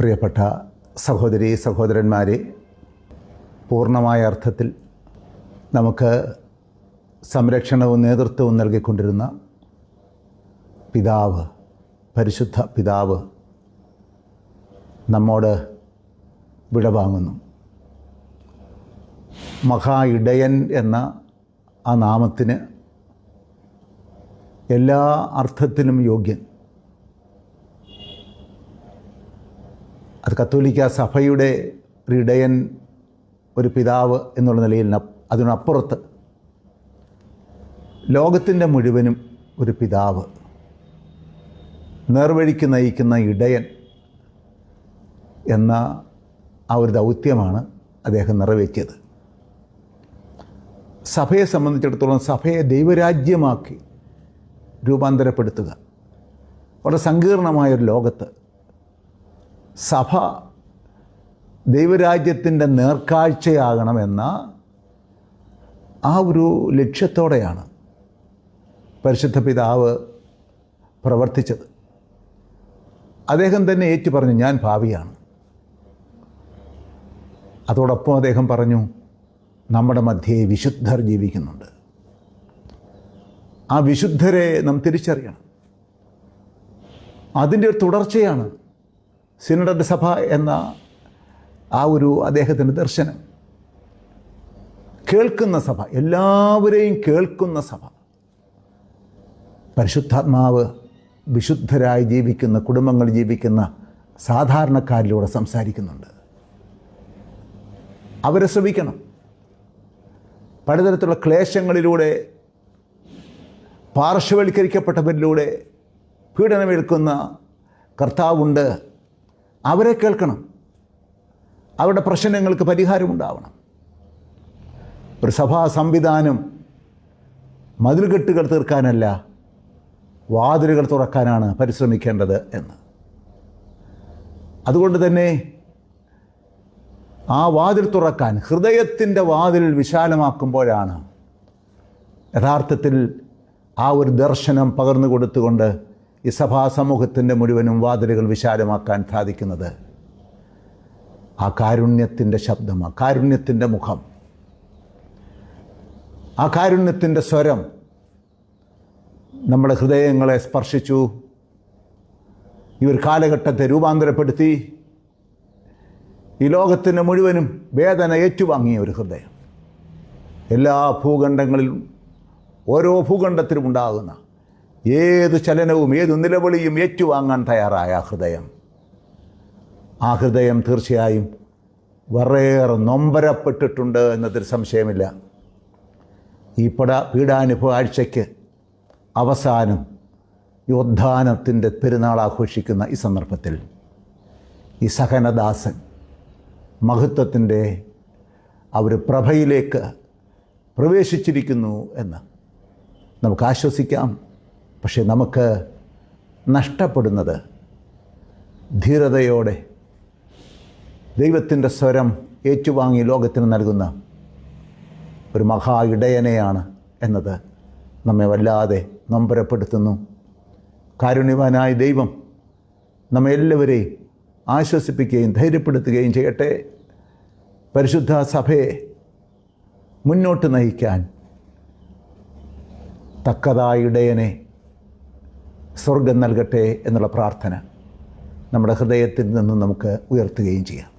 പ്രിയപ്പെട്ട സഹോദരി സഹോദരന്മാരെ പൂർണമായ അർത്ഥത്തിൽ നമുക്ക് സംരക്ഷണവും നേതൃത്വവും നൽകിക്കൊണ്ടിരുന്ന പിതാവ് പരിശുദ്ധ പിതാവ് നമ്മോട് വിടവാങ്ങുന്നു. മഹാ ഇടയൻ എന്ന ആ നാമത്തിന് എല്ലാ അർത്ഥത്തിനും യോഗ്യൻ. അത് കത്തോലിക്ക സഭയുടെ ഒരു ഇടയൻ ഒരു പിതാവ് എന്നുള്ള നിലയിൽ അതിനപ്പുറത്ത് ലോകത്തിന്റെ മുഴുവനും ഒരു പിതാവ്. നേർവഴിക്ക് നയിക്കുന്ന ഇടയൻ എന്ന ആ ഒരു ദൗത്യമാണ് അദ്ദേഹം നിറവേറ്റിയത്. സഭയെ സംബന്ധിച്ചിടത്തോളം സഭയെ ദൈവരാജ്യമാക്കി രൂപാന്തരപ്പെടുത്തുക. വളരെ സങ്കീർണമായൊരു ലോകത്ത് സഭ ദൈവരാജ്യത്തിന്റെ നേർക്കാഴ്ചയാകണമെന്ന ആ ഒരു ലക്ഷ്യത്തോടെയാണ് പരിശുദ്ധ പിതാവ് പ്രവർത്തിച്ചത്. അദ്ദേഹം തന്നെ ഏറ്റു പറഞ്ഞു ഞാൻ ഭാവിയാണ്. അതോടൊപ്പം അദ്ദേഹം പറഞ്ഞു നമ്മുടെ മധ്യേ വിശുദ്ധർ ജീവിക്കുന്നുണ്ട്. ആ വിശുദ്ധരെ നാം തിരിച്ചറിയണം. അതിന്റെ ഒരു തുടർച്ചയാണ് സിനഡഡ് സഭ എന്ന ആ ഒരു അദ്ദേഹത്തിന്റെ ദർശനം. കേൾക്കുന്ന സഭ എല്ലാവരെയും കേൾക്കുന്ന സഭ. പരിശുദ്ധാത്മാവ് വിശുദ്ധരായി ജീവിക്കുന്ന കുടുംബങ്ങൾ ജീവിക്കുന്ന സാധാരണക്കാരിലൂടെ സംസാരിക്കുന്നുണ്ട്. അവരെ ശ്രമിക്കണം. പലതരത്തിലുള്ള ക്ലേശങ്ങളിലൂടെ പാർശ്വവൽക്കരിക്കപ്പെട്ടവരിലൂടെ പീഡനമേൽക്കുന്ന കർത്താവുണ്ട്. അവരെ കേൾക്കണം. അവരുടെ പ്രശ്നങ്ങൾക്ക് പരിഹാരമുണ്ടാവണം. ഒരു സഭാ സംവിധാനം മതിൽകെട്ടുകൾ തീർക്കാനല്ല വാതിലുകൾ തുറക്കാനാണ് പരിശ്രമിക്കേണ്ടത് എന്ന്. അതുകൊണ്ട് തന്നെ ആ വാതിൽ തുറക്കാൻ ഹൃദയത്തിന്റെ വാതിൽ വിശാലമാക്കുമ്പോഴാണ് യഥാർത്ഥത്തിൽ ആ ഒരു ദർശനം പകർന്നു കൊടുത്തുകൊണ്ട് ഈ സഭാ സമൂഹത്തിന്റെ മുഴുവനും വാതിലുകൾ വിശാലമാക്കാൻ സാധിക്കുന്നത് ആ കാരുണ്യത്തിന്റെ ശബ്ദം ആ കാരുണ്യത്തിന്റെ മുഖം. ആ കാരുണ്യത്തിന്റെ സ്വരം നമ്മുടെ ഹൃദയങ്ങളെ സ്പർശിച്ചു. ഈ ഒരു കാലഘട്ടത്തെ രൂപാന്തരപ്പെടുത്തി. ഈ ലോകത്തിന് മുഴുവനും വേദന ഏറ്റുവാങ്ങിയ ഒരു ഹൃദയം. എല്ലാ ഭൂഖണ്ഡങ്ങളിലും ഓരോ ഭൂഖണ്ഡത്തിലും ഉണ്ടാകുന്ന ഏത് ചലനവും ഏത് നിലവിളിയും ഏറ്റുവാങ്ങാൻ തയ്യാറായ ഹൃദയം. ആ ഹൃദയം തീർച്ചയായും വളരെയേറെ നൊമ്പരപ്പെട്ടിട്ടുണ്ട് എന്നതിൽ സംശയമില്ല. ഈ പട പീഡാനുഭവ ആഴ്ചയ്ക്ക് അവസാനം യോദ്ധാനത്തിന്റെ പെരുന്നാൾ ആഘോഷിക്കുന്ന ഈ സന്ദർഭത്തിൽ ഈ സഹനദാസൻ മഹത്വത്തിന്റെ ഒരു പ്രഭയിലേക്ക് പ്രവേശിച്ചിരിക്കുന്നു എന്ന് നമുക്ക് ആശ്വസിക്കാം. പക്ഷേ നമുക്ക് നഷ്ടപ്പെടുന്നത് ധീരതയോടെ ദൈവത്തിന്റെ സ്വരം ഏറ്റുവാങ്ങി ലോകത്തിന് നൽകുന്ന ഒരു മഹാ ഇടയനെയാണ് എന്നത് നമ്മെ വല്ലാതെ നൊമ്പരപ്പെടുത്തുന്നു. കാരുണ്യവാനായ ദൈവം നമ്മെ എല്ലാവരെയും ആശ്വസിപ്പിക്കുകയും ധൈര്യപ്പെടുത്തുകയും ചെയ്യട്ടെ. പരിശുദ്ധ സഭയെ മുന്നോട്ട് നയിക്കാൻ തക്കതായ ഇടയനെ സ്വർഗം നൽകട്ടെ എന്നുള്ള പ്രാർത്ഥന നമ്മുടെ ഹൃദയത്തിൽ നിന്നും നമുക്ക് ഉയർത്തുകയും ചെയ്യാം.